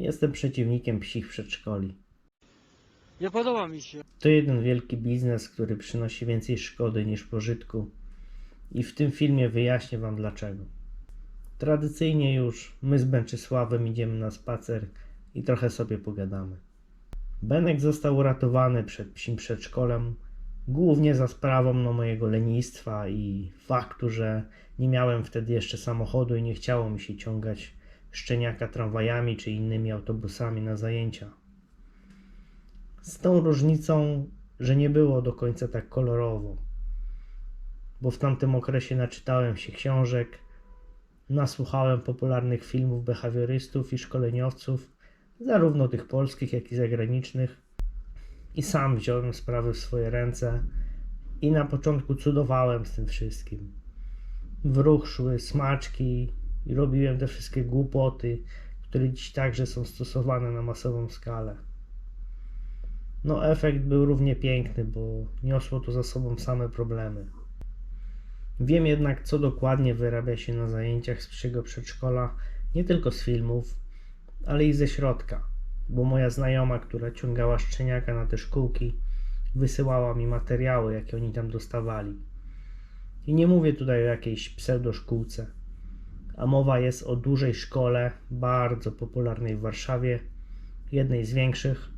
Jestem przeciwnikiem psich przedszkoli. Nie podoba mi się. To jeden wielki biznes, który przynosi więcej szkody niż pożytku. I w tym filmie wyjaśnię Wam dlaczego. Tradycyjnie już my z Bęczysławem idziemy na spacer i trochę sobie pogadamy. Benek został uratowany przed psim przedszkolem, głównie za sprawą no, mojego lenistwa i faktu, że nie miałem wtedy jeszcze samochodu i nie chciało mi się ciągać szczeniaka tramwajami czy innymi autobusami na zajęcia. Z tą różnicą, że nie było do końca tak kolorowo, bo w tamtym okresie naczytałem się książek, nasłuchałem popularnych filmów behawiorystów i szkoleniowców, zarówno tych polskich, jak i zagranicznych, i sam wziąłem sprawy w swoje ręce i na początku cudowałem z tym wszystkim. W ruch szły smaczki i robiłem te wszystkie głupoty, które dziś także są stosowane na masową skalę. No, efekt był równie piękny, bo niosło to za sobą same problemy. Wiem jednak, co dokładnie wyrabia się na zajęciach z psiego przedszkola, nie tylko z filmów, ale i ze środka, bo moja znajoma, która ciągała szczeniaka na te szkółki, wysyłała mi materiały, jakie oni tam dostawali. I nie mówię tutaj o jakiejś pseudoszkółce, a mowa jest o dużej szkole, bardzo popularnej w Warszawie, jednej z większych,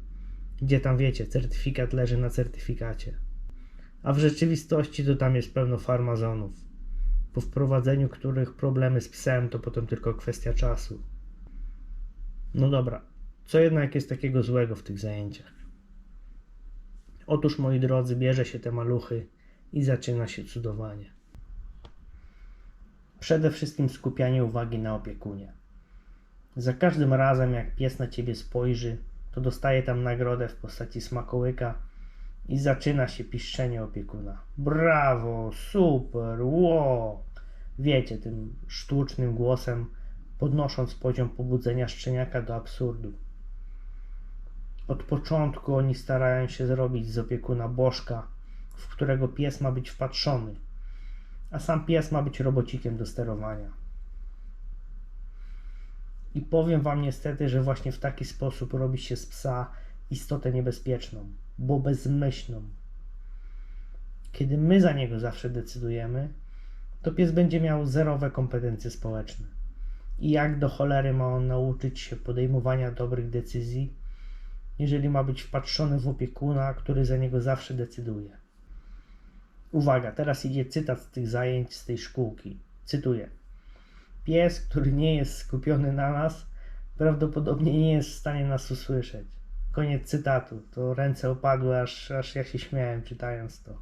gdzie tam wiecie, certyfikat leży na certyfikacie. A w rzeczywistości to tam jest pełno farmazonów, po wprowadzeniu których problemy z psem to potem tylko kwestia czasu. No dobra, co jednak jest takiego złego w tych zajęciach? Otóż, moi drodzy, bierze się te maluchy i zaczyna się cudowanie. Przede wszystkim skupianie uwagi na opiekunie. Za każdym razem, jak pies na ciebie spojrzy, to dostaje tam nagrodę w postaci smakołyka i zaczyna się piszczenie opiekuna. Brawo, super, ło! Wiecie, tym sztucznym głosem, podnosząc poziom pobudzenia szczeniaka do absurdu. Od początku oni starają się zrobić z opiekuna bożka, w którego pies ma być wpatrzony, a sam pies ma być robocikiem do sterowania. I powiem Wam niestety, że właśnie w taki sposób robi się z psa istotę niebezpieczną, bo bezmyślną. Kiedy my za niego zawsze decydujemy, to pies będzie miał zerowe kompetencje społeczne. I jak do cholery ma on nauczyć się podejmowania dobrych decyzji, jeżeli ma być wpatrzony w opiekuna, który za niego zawsze decyduje? Uwaga, teraz idzie cytat z tych zajęć z tej szkółki. Cytuję. Pies, który nie jest skupiony na nas, prawdopodobnie nie jest w stanie nas usłyszeć. Koniec cytatu. To ręce opadły, aż, aż ja się śmiałem czytając to.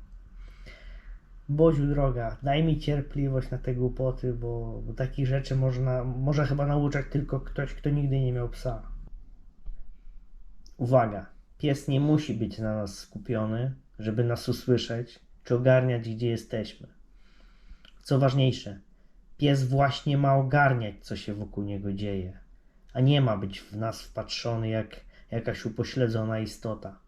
Boziu droga, daj mi cierpliwość na te głupoty, bo, bo takich rzeczy można, może chyba nauczać tylko ktoś, kto nigdy nie miał psa. Uwaga, pies nie musi być na nas skupiony, żeby nas usłyszeć, czy ogarniać, gdzie jesteśmy. Co ważniejsze, pies właśnie ma ogarniać, co się wokół niego dzieje, a nie ma być w nas wpatrzony jak jakaś upośledzona istota.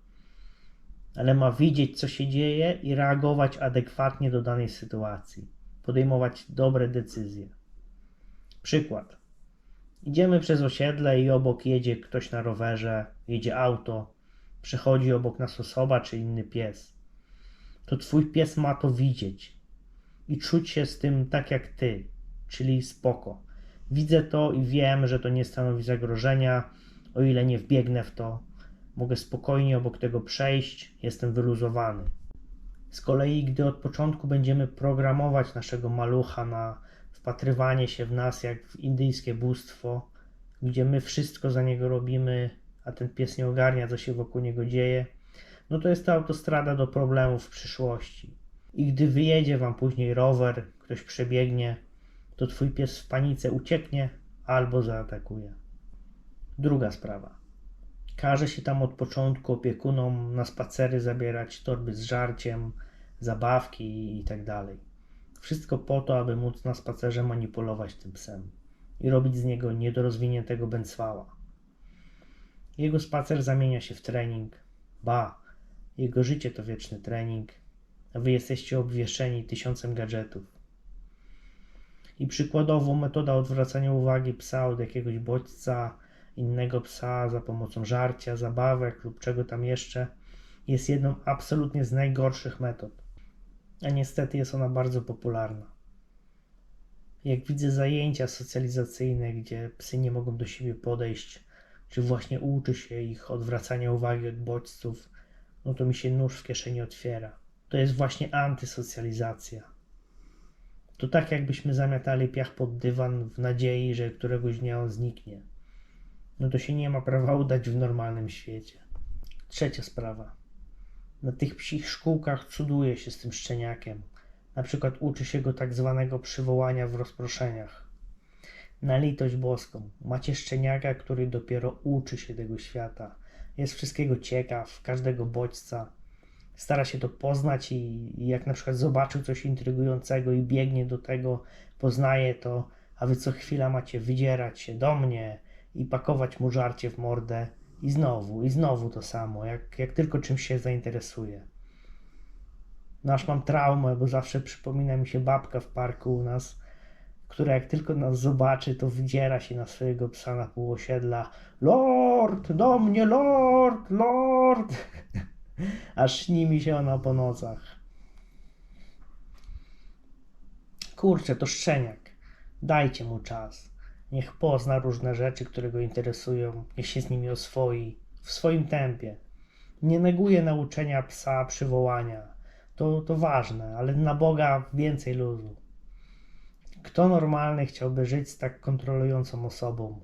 Ale ma widzieć, co się dzieje i reagować adekwatnie do danej sytuacji, podejmować dobre decyzje. Przykład. Idziemy przez osiedle i obok jedzie ktoś na rowerze, jedzie auto, przechodzi obok nas osoba czy inny pies. To twój pies ma to widzieć i czuć się z tym tak jak ty, czyli spoko. Widzę to i wiem, że to nie stanowi zagrożenia, o ile nie wbiegnę w to. Mogę spokojnie obok tego przejść, jestem wyluzowany. Z kolei, gdy od początku będziemy programować naszego malucha na wpatrywanie się w nas jak w indyjskie bóstwo, gdzie my wszystko za niego robimy, a ten pies nie ogarnia, co się wokół niego dzieje, no to jest to autostrada do problemów w przyszłości. I gdy wyjedzie wam później rower, ktoś przebiegnie, to twój pies w panice ucieknie albo zaatakuje. Druga sprawa. Każe się tam od początku opiekunom na spacery zabierać torby z żarciem, zabawki itd. Wszystko po to, aby móc na spacerze manipulować tym psem i robić z niego niedorozwiniętego bęcwała. Jego spacer zamienia się w trening. Ba, jego życie to wieczny trening, a wy jesteście obwieszeni tysiącem gadżetów. I przykładowo metoda odwracania uwagi psa od jakiegoś bodźca innego psa za pomocą żarcia, zabawek lub czego tam jeszcze, jest jedną absolutnie z najgorszych metod. A niestety jest ona bardzo popularna. Jak widzę zajęcia socjalizacyjne, gdzie psy nie mogą do siebie podejść, czy właśnie uczy się ich odwracania uwagi od bodźców, no to mi się nóż w kieszeni otwiera. To jest właśnie antysocjalizacja. To tak jakbyśmy zamiatali piach pod dywan w nadziei, że któregoś dnia on zniknie. No to się nie ma prawa udać w normalnym świecie. Trzecia sprawa. Na tych psich szkółkach cuduje się z tym szczeniakiem. Na przykład uczy się go tak zwanego przywołania w rozproszeniach. Na litość boską, macie szczeniaka, który dopiero uczy się tego świata. Jest wszystkiego ciekaw, każdego bodźca. Stara się to poznać i, i jak na przykład zobaczył coś intrygującego i biegnie do tego, poznaje to, a wy co chwila macie wydzierać się do mnie i pakować mu żarcie w mordę i znowu, i znowu to samo, jak, jak tylko czymś się zainteresuje. No aż mam traumę, bo zawsze przypomina mi się babka w parku u nas, która jak tylko nas zobaczy, to wydziera się na swojego psa na pół osiedla. Lord, do mnie, lord, lord! Aż śni mi się ona po nocach. Kurczę, to szczeniak. Dajcie mu czas. Niech pozna różne rzeczy, które go interesują. Niech się z nimi oswoi. W swoim tempie. Nie neguję nauczenia psa przywołania. To, to ważne, ale na Boga więcej luzu. Kto normalny chciałby żyć z tak kontrolującą osobą?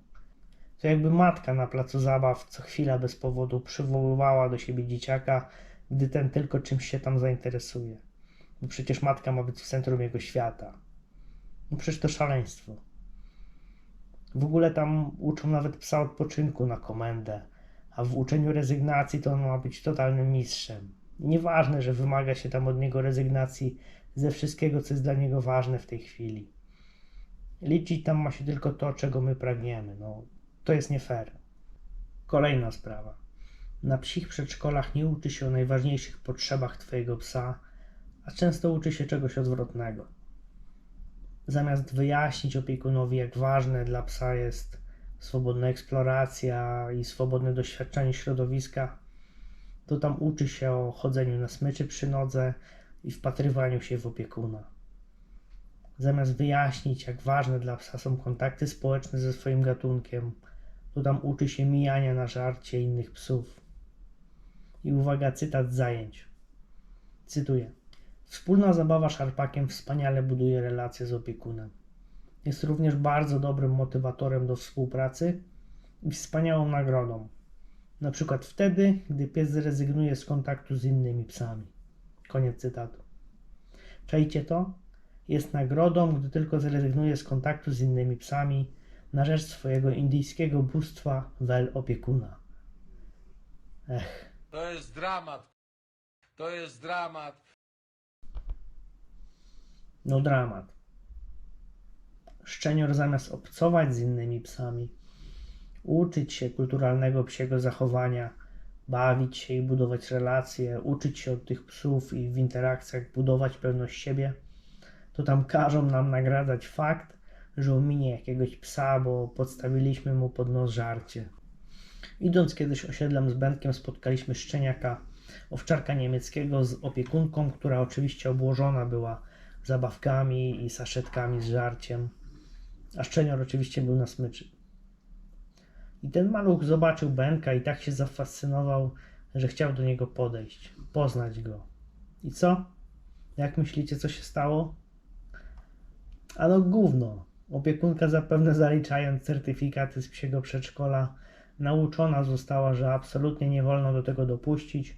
To jakby matka na placu zabaw co chwila bez powodu przywoływała do siebie dzieciaka, gdy ten tylko czymś się tam zainteresuje. Bo przecież matka ma być w centrum jego świata. No przecież to szaleństwo. W ogóle tam uczą nawet psa odpoczynku na komendę, a w uczeniu rezygnacji to on ma być totalnym mistrzem. Nieważne, że wymaga się tam od niego rezygnacji ze wszystkiego, co jest dla niego ważne w tej chwili. Liczyć tam ma się tylko to, czego my pragniemy. No, to jest nie fair. Kolejna sprawa. Na psich przedszkolach nie uczy się o najważniejszych potrzebach Twojego psa, a często uczy się czegoś odwrotnego. Zamiast wyjaśnić opiekunowi, jak ważne dla psa jest swobodna eksploracja i swobodne doświadczenie środowiska, to tam uczy się o chodzeniu na smyczy przy nodze i wpatrywaniu się w opiekuna. Zamiast wyjaśnić, jak ważne dla psa są kontakty społeczne ze swoim gatunkiem, to tam uczy się mijania na żarcie innych psów. I uwaga, cytat z zajęć. Cytuję. Wspólna zabawa szarpakiem wspaniale buduje relacje z opiekunem. Jest również bardzo dobrym motywatorem do współpracy i wspaniałą nagrodą. Na przykład wtedy, gdy pies zrezygnuje z kontaktu z innymi psami. Koniec cytatu. Czajcie to? Jest nagrodą, gdy tylko zrezygnuje z kontaktu z innymi psami na rzecz swojego indyjskiego bóstwa wel opiekuna. Ech, To jest dramat. To jest dramat. no dramat. Szczenior zamiast obcować z innymi psami, uczyć się kulturalnego psiego zachowania, bawić się i budować relacje, uczyć się od tych psów i w interakcjach budować pewność siebie, to tam każą nam nagradzać fakt, że ominie jakiegoś psa, bo podstawiliśmy mu pod nos żarcie. Idąc kiedyś osiedlem z Benkiem spotkaliśmy szczeniaka, owczarka niemieckiego z opiekunką, która oczywiście obłożona była zabawkami i saszetkami z żarciem, a szczenior oczywiście był na smyczy. I ten maluch zobaczył Benka i tak się zafascynował, że chciał do niego podejść, poznać go. I co? Jak myślicie, co się stało? Ano gówno. Opiekunka zapewne zaliczając certyfikaty z psiego przedszkola, nauczona została, że absolutnie nie wolno do tego dopuścić,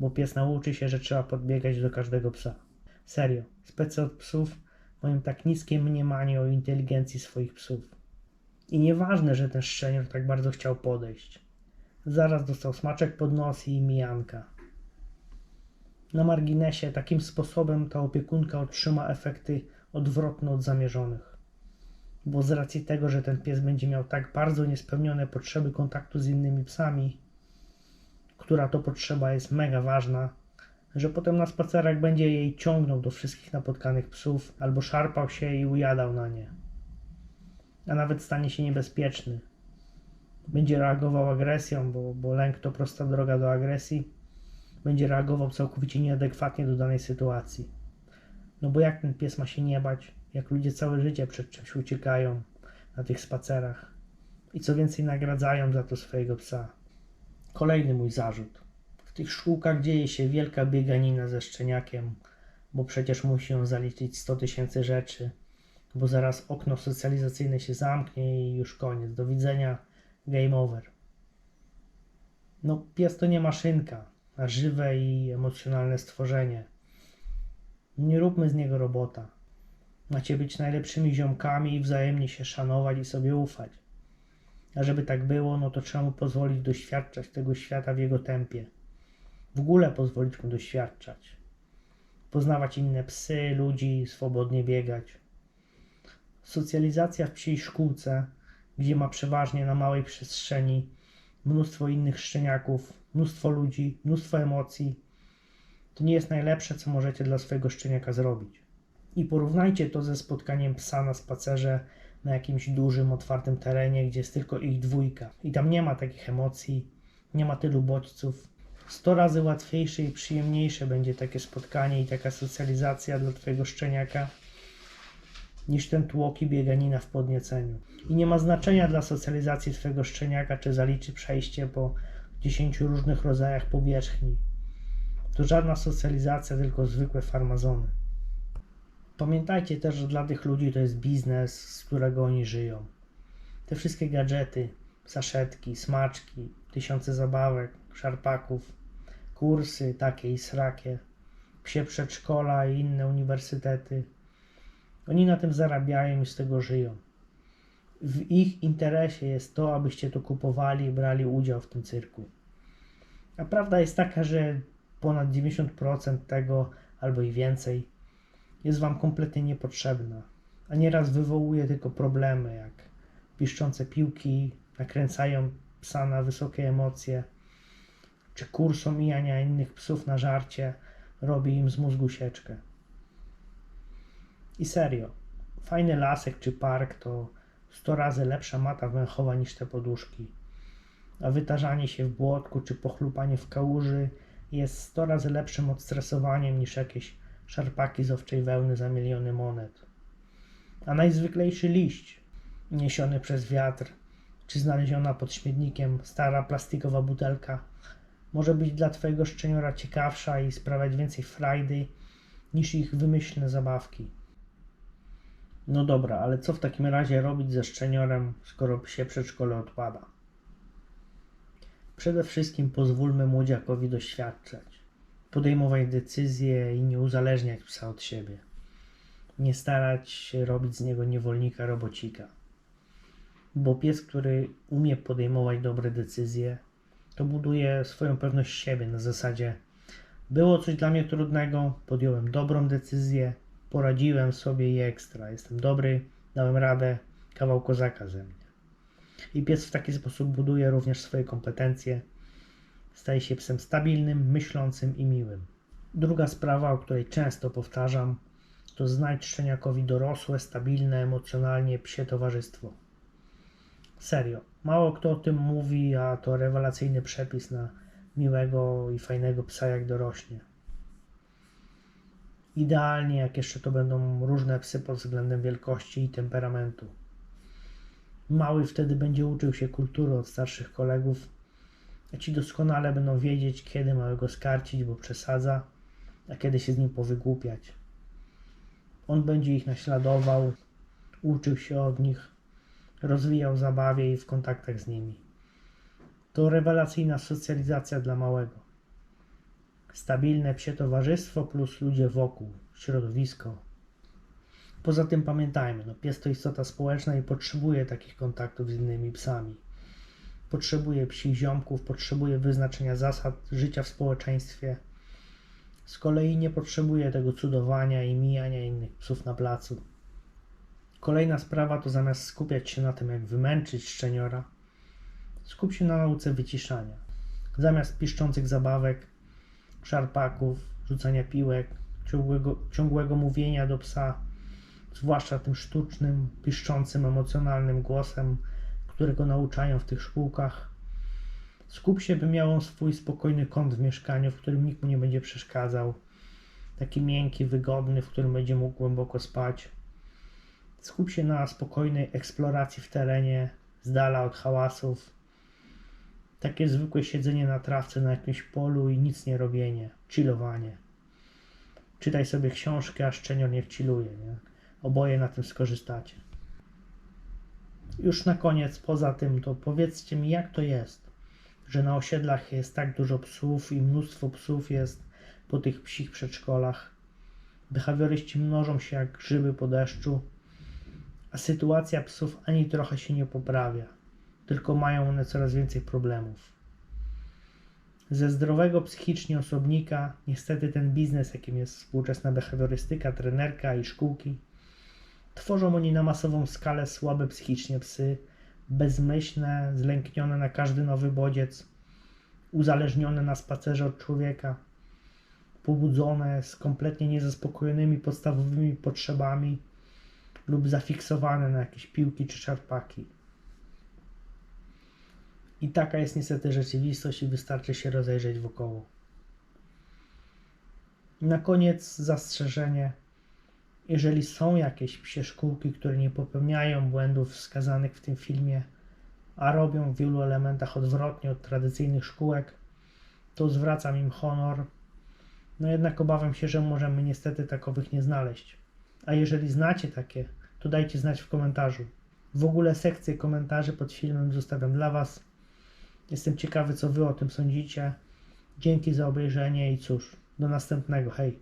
bo pies nauczy się, że trzeba podbiegać do każdego psa. Serio, specy od psów mają tak niskie mniemanie o inteligencji swoich psów. I nieważne, że ten szczenior tak bardzo chciał podejść. Zaraz dostał smaczek pod nos i mijanka. Na marginesie takim sposobem ta opiekunka otrzyma efekty odwrotne od zamierzonych. Bo z racji tego, że ten pies będzie miał tak bardzo niespełnione potrzeby kontaktu z innymi psami, która to potrzeba jest mega ważna, że potem na spacerach będzie jej ciągnął do wszystkich napotkanych psów albo szarpał się i ujadał na nie. A nawet stanie się niebezpieczny, Będzie reagował agresją, bo, bo lęk to prosta droga do agresji. Będzie reagował całkowicie nieadekwatnie do danej sytuacji. No bo jak ten pies ma się nie bać, jak ludzie całe życie przed czymś uciekają na tych spacerach i co więcej nagradzają za to swojego psa. Kolejny mój zarzut. W tych szkółkach dzieje się wielka bieganina ze szczeniakiem, bo przecież musi on zaliczyć 100 tysięcy rzeczy, bo zaraz okno socjalizacyjne się zamknie i już koniec. Do widzenia, game over. No, pies to nie maszynka, a żywe i emocjonalne stworzenie. Nie róbmy z niego robota. Macie być najlepszymi ziomkami i wzajemnie się szanować i sobie ufać. A żeby tak było, no to trzeba mu pozwolić doświadczać tego świata w jego tempie. W ogóle pozwolić mu doświadczać. Poznawać inne psy, ludzi, swobodnie biegać. Socjalizacja w psiej szkółce, gdzie ma przeważnie na małej przestrzeni mnóstwo innych szczeniaków, mnóstwo ludzi, mnóstwo emocji, to nie jest najlepsze, co możecie dla swojego szczeniaka zrobić. I porównajcie to ze spotkaniem psa na spacerze na jakimś dużym, otwartym terenie, gdzie jest tylko ich dwójka. I tam nie ma takich emocji, nie ma tylu bodźców. Sto razy łatwiejsze i przyjemniejsze będzie takie spotkanie i taka socjalizacja dla Twojego szczeniaka niż ten tłok i bieganina w podnieceniu. I nie ma znaczenia dla socjalizacji Twojego szczeniaka, czy zaliczy przejście po 10 różnych rodzajach powierzchni. To żadna socjalizacja, tylko zwykłe farmazony. Pamiętajcie też, że dla tych ludzi to jest biznes, z którego oni żyją. Te wszystkie gadżety, saszetki, smaczki, tysiące zabawek, szarpaków, kursy takie i srakie, psie przedszkola i inne uniwersytety. Oni na tym zarabiają i z tego żyją. W ich interesie jest to, abyście to kupowali i brali udział w tym cyrku. A prawda jest taka, że ponad 90% tego albo i więcej jest Wam kompletnie niepotrzebna, a nieraz wywołuje tylko problemy, jak piszczące piłki nakręcają psa na wysokie emocje, czy kurs omijania innych psów na żarcie robi im z mózgu sieczkę. I serio, fajny lasek czy park to 100 razy lepsza mata węchowa niż te poduszki, a wytarzanie się w błotku czy pochlupanie w kałuży jest 100 razy lepszym odstresowaniem niż jakieś szarpaki z owczej wełny za miliony monet. A najzwyklejszy liść, niesiony przez wiatr, czy znaleziona pod śmietnikiem stara plastikowa butelka, może być dla Twojego szczeniora ciekawsza i sprawiać więcej frajdy niż ich wymyślne zabawki. No dobra, ale co w takim razie robić ze szczeniorem, skoro się przedszkole odpada? Przede wszystkim pozwólmy młodziakowi doświadczać podejmować decyzje i nie uzależniać psa od siebie. Nie starać się robić z niego niewolnika robocika. Bo pies, który umie podejmować dobre decyzje, to buduje swoją pewność siebie na zasadzie było coś dla mnie trudnego, podjąłem dobrą decyzję, poradziłem sobie i ekstra, jestem dobry, dałem radę, kawał kozaka ze. I pies w taki sposób buduje również swoje kompetencje, staje się psem stabilnym, myślącym i miłym. Druga sprawa, o której często powtarzam, to znajdź szczeniakowi dorosłe, stabilne, emocjonalnie psie towarzystwo. Serio, mało kto o tym mówi, a to rewelacyjny przepis na miłego i fajnego psa jak dorośnie. Idealnie, jak jeszcze to będą różne psy pod względem wielkości i temperamentu. Mały wtedy będzie uczył się kultury od starszych kolegów, a ci doskonale będą wiedzieć, kiedy mają go skarcić, bo przesadza, a kiedy się z nim powygłupiać. On będzie ich naśladował, uczył się od nich, rozwijał zabawie i w kontaktach z nimi. To rewelacyjna socjalizacja dla małego. Stabilne psie towarzystwo plus ludzie wokół, środowisko. Poza tym pamiętajmy, no pies to istota społeczna i potrzebuje takich kontaktów z innymi psami. Potrzebuje psich ziomków, potrzebuje wyznaczenia zasad życia w społeczeństwie. Z kolei nie potrzebuje tego cudowania i mijania innych psów na placu. Kolejna sprawa to zamiast skupiać się na tym, jak wymęczyć szczeniora, skup się na nauce wyciszania. Zamiast piszczących zabawek, szarpaków, rzucania piłek, ciągłego, ciągłego mówienia do psa, zwłaszcza tym sztucznym, piszczącym, emocjonalnym głosem, którego nauczają w tych szkółkach. Skup się, by miał on swój spokojny kąt w mieszkaniu, w którym nikt mu nie będzie przeszkadzał. Taki miękki, wygodny, w którym będzie mógł głęboko spać. Skup się na spokojnej eksploracji w terenie, z dala od hałasów. Takie zwykłe siedzenie na trawce na jakimś polu i nic nie robienie, chillowanie. Czytaj sobie książkę, a szczenior niech chilluje, nie? Oboje na tym skorzystacie. Już na koniec, poza tym, to powiedzcie mi, jak to jest, że na osiedlach jest tak dużo psów i mnóstwo psów jest po tych psich przedszkolach. Behawioryści mnożą się jak grzyby po deszczu, a sytuacja psów ani trochę się nie poprawia, tylko mają one coraz więcej problemów. Ze zdrowego psychicznie osobnika, niestety ten biznes, jakim jest współczesna behawiorystyka, trenerka i szkółki, tworzą oni na masową skalę słabe psychicznie psy, bezmyślne, zlęknione na każdy nowy bodziec, uzależnione na spacerze od człowieka, pobudzone z kompletnie niezaspokojonymi podstawowymi potrzebami lub zafiksowane na jakieś piłki czy szarpaki. I taka jest niestety rzeczywistość i wystarczy się rozejrzeć wokoło. Na koniec zastrzeżenie. Jeżeli są jakieś psie szkółki, które nie popełniają błędów wskazanych w tym filmie, a robią w wielu elementach odwrotnie od tradycyjnych szkółek, to zwracam im honor. No jednak obawiam się, że możemy niestety takowych nie znaleźć. A jeżeli znacie takie, to dajcie znać w komentarzu. W ogóle sekcję komentarzy pod filmem zostawiam dla Was. Jestem ciekawy, co Wy o tym sądzicie. Dzięki za obejrzenie i cóż, do następnego. Hej!